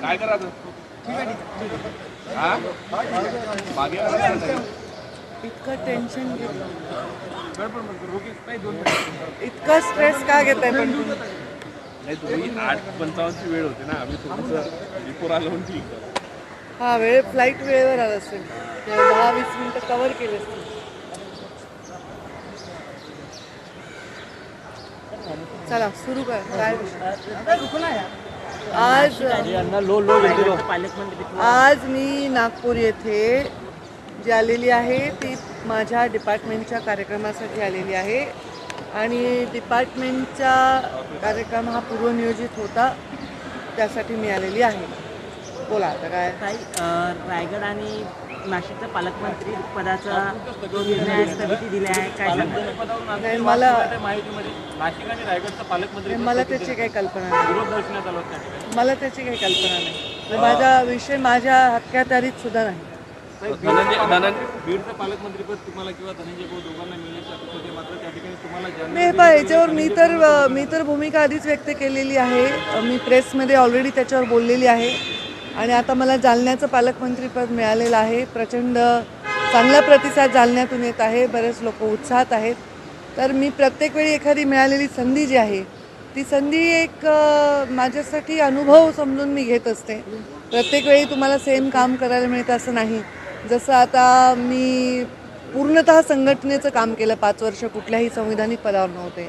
काय करायचं इतकं टेन्शन इतकं इतका स्ट्रेस का घेताय पण नाही तुम्ही? आठ पंचावन्नची वेळ होती ना आम्ही थोडंसं बिफोर आलो म्हणून ठीक हा वेळ फ्लाईट वेळेवर आला असेल. दहा वीस मिनिटं कव्हर केले असतील. चला सुरू कर. काय? विषय? आज आज मी नागपूर येथे जी आलेली आहे ती माझ्या डिपार्टमेंटच्या कार्यक्रमासाठी आलेली आहे. आणि डिपार्टमेंटचा कार्यक्रम हा पूर्वनियोजित होता त्यासाठी मी आलेली आहे. बोला आता काय? ताई अ, रायगड आणि नाशिकच्या पालकमंत्री पदाचा जो निर्णय आहे स्थगिती दिली आहे काय सांगाल? नाही मला माहितीमध्ये नाशिक आणि रायगडचा पालकमंत्री नाही, मला त्याची काही कल्पना नाही. विरोध दर्शवण्यात आला होता त्या ठिकाणी. मला त्याची काही कल्पना नाही. तर माझा विषय माझ्या हक्क्यातारीत सुद्धा नाही. धनंजय धनंजय बीडचं पालकमंत्रीपद तुम्हाला किंवा धनंजय भाऊ दोघांना मिळण्याची अपेक्षा होती मात्र त्या ठिकाणी तुम्हाला ज्यांनी नाही पहा याच्यावर मी तर मी तर भूमिका आधीच व्यक्त केलेली आहे. मी प्रेसमध्ये ऑलरेडी त्याच्यावर बोललेली आहे. आणि आता मला जालन्याचं पालकमंत्रीपद मिळालेलं आहे. प्रचंड चांगला प्रतिसाद जालन्यातून येत आहे. बरेच लोक उत्साहात आहेत. तर मी प्रत्येक वेळी एखादी मिळालेली संधी जी आहे ती संधी एक माझ्यासाठी अनुभव समजून मी घेत असते. प्रत्येक वेळी तुम्हाला सेम काम करायला मिळतं असं नाही. जसं आता मी पूर्णतः संघटनेचं काम केलं पाच वर्ष कुठल्याही संविधानिक पदावर नव्हते.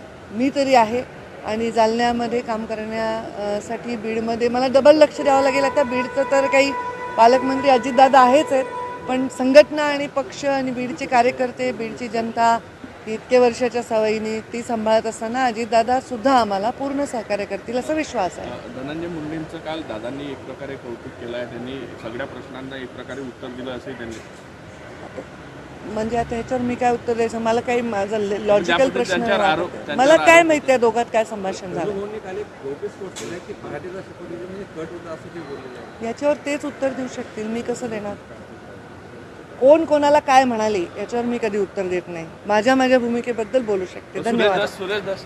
मी तरी आहे आणि जालन्यामध्ये काम करण्यासाठी बीडमध्ये मला डबल लक्ष द्यावं लागेल. आता बीडचं तर काही पालकमंत्री अजितदादा आहेच आहेत पण संघटना आणि पक्ष आणि बीडचे कार्यकर्ते बीडची जनता इतके वर्षाच्या सवयीने ती सांभाळत असताना अजितदादा सुद्धा आम्हाला पूर्ण सहकार्य करतील असा विश्वास आहे. धनंजय मुंडेंचं काल दादांनी एक प्रकारे कौतुक केलं आहे. त्यांनी सगळ्या प्रश्नांना एक प्रकारे उत्तर दिलं असंही त्यांनी म्हणजे आता ह्याच्यावर मी काय उत्तर द्यायचं? मला काही माझा लॉजिकल ज्याबद्दल प्रश्न त्यांच्यावर नाही. आरोप- वाटत आहे. त्यांच्यावर मला काय आरोप माहिती त्या दोघात काय संभाषण झालं? याच्यावर तेच उत्तर देऊ शकतील. मी कसं देणार? कोण कोणाला काय म्हणाले याच्यावर मी कधी उत्तर देत नाही. माझ्या माझ्या भूमिकेबद्दल बोलू शकते. सुरेश धन्यवाद. दास सुरेश दास.